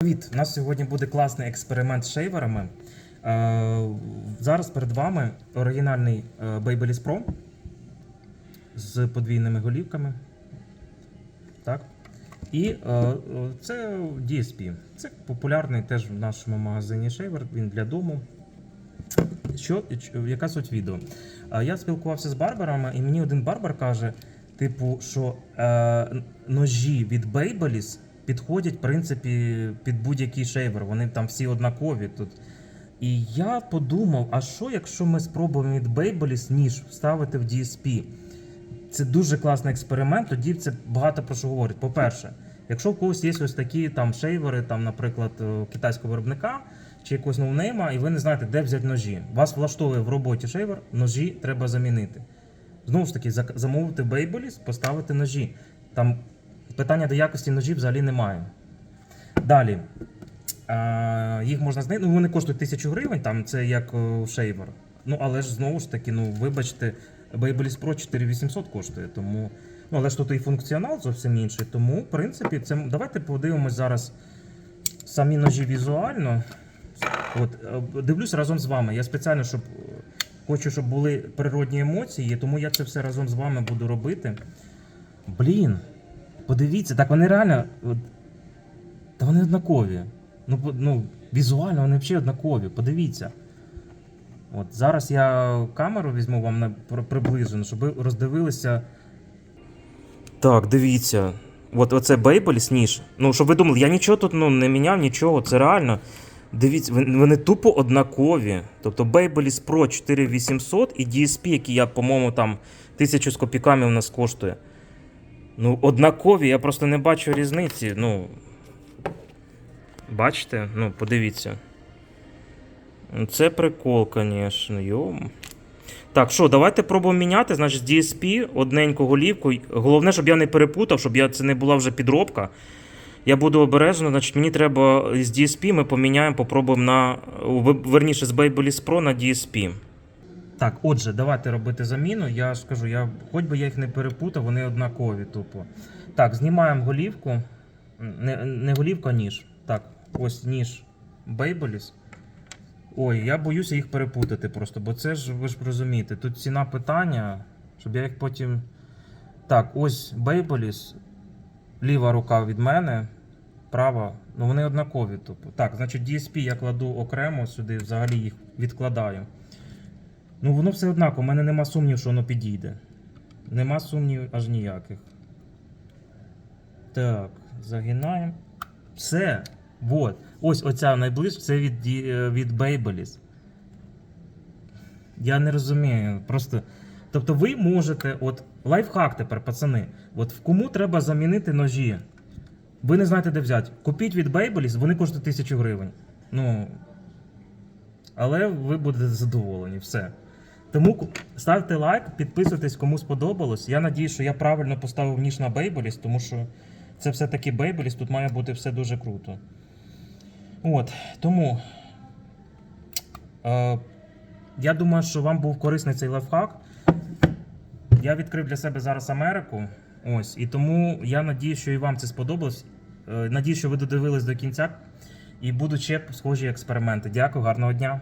Привіт! У нас сьогодні буде класний експеримент з шейверами. Е, зараз перед вами оригінальний е, Babyliss Pro з подвійними голівками. Так. І е, це DSP. Це популярний теж в нашому магазині шейвер, він для дому. Що, яка суть відео? Я спілкувався з барберами, і мені один барбер каже, типу, що ножі від Babyliss підходять, в принципі, під будь-який шейвер. Вони там всі однакові тут. І я подумав: а що, якщо ми спробуємо від Babyliss ніж вставити в DSP? Це дуже класний експеримент, тоді це багато про що говорить. По-перше, якщо в когось є ось такі там шейвери, там, наприклад, е, китайського виробника чи якогось ноунейма, і ви не знаєте, де взяти ножі. Вас влаштовує в роботі шейвер, ножі треба замінити. Знову ж таки, замовити Babyliss, поставити ножі. Там питання до якості ножів взагалі немає. Далі. А, їх можна знайти. Ну, вони коштують 1000 гривень, там це як е, шейвер. Ну, але ж знову ж таки, ну, вибачте, Babyliss Pro 4800 коштує, тому. Ну, але ж тут і функціонал зовсім інший. Тому, в принципі, це давайте подивимось зараз самі ножі візуально. От, е, дивлюсь разом з вами. Я спеціально, щоб е, хочу, щоб були природні емоції, тому я це все разом з вами буду робити. Блін, подивіться, так вони реально. Та вони однакові. Ну, ну, візуально вони взагалі однакові. Подивіться. От зараз я камеру візьму вам на при- приближено, щоб ви роздивилися. Так, дивіться. От оце Babyliss ніж. Ну, щоб ви думали, я нічого тут ну, не міняв, нічого, це реально. Дивіться, вони тупо однакові. Тобто Babyliss Pro 4800 і DSP, який я, по-моєму, там тисячу з копійками у нас коштує. Ну, однакові, я просто не бачу різниці. Ну. Бачите? Ну, подивіться. Ну, Це прикол, звісно. Йом. Так, що, давайте пробуємо міняти. Значить, з DSP одненьку голівку. Головне, щоб я не перепутав, щоб я, це не була вже підробка. Я буду обережно, значить, мені треба з DSP ми поміняємо, попробуємо на. Верніше, з Babyliss Pro на DSP. Так, отже, давайте робити заміну. Я ж кажу, я, хоч би я їх не перепутав, вони однакові тупо. Так, знімаємо голівку. Не, не голівка, а ніж. Так, ось ніж Babyliss. Ой, я боюся їх перепутати просто, бо це ж ви ж розумієте, тут ціна питання, щоб я їх потім. Так, ось Babyliss, ліва рука від мене, права, ну вони однакові. Тупо. Так, значить DSP я кладу окремо сюди, взагалі їх відкладаю. Ну, воно все однаково, у мене нема сумнів, що воно підійде. Нема сумнівів аж ніяких. Так, загинаємо. Все. Вот. Ось оця найближча, це від, е, від Babyliss. Я не розумію. Просто. Тобто ви можете, от лайфхак тепер, пацани. От в кому треба замінити ножі. Ви не знаєте, де взяти. Купіть від Babyliss, вони коштують 1000 гривень. Ну. Але ви будете задоволені, все. Тому ставте лайк, підписуйтесь, кому сподобалось. Я надію, що я правильно поставив ніж на Babyliss, тому що це все-таки Babyliss, тут має бути все дуже круто. От, тому. Е, я думаю, що вам був корисний цей лайфхак. Я відкрив для себе зараз Америку. Ось, і тому я надію, що і вам це сподобалось. Е, надію, що ви додивились до кінця. І будуть ще схожі експерименти. Дякую, гарного дня.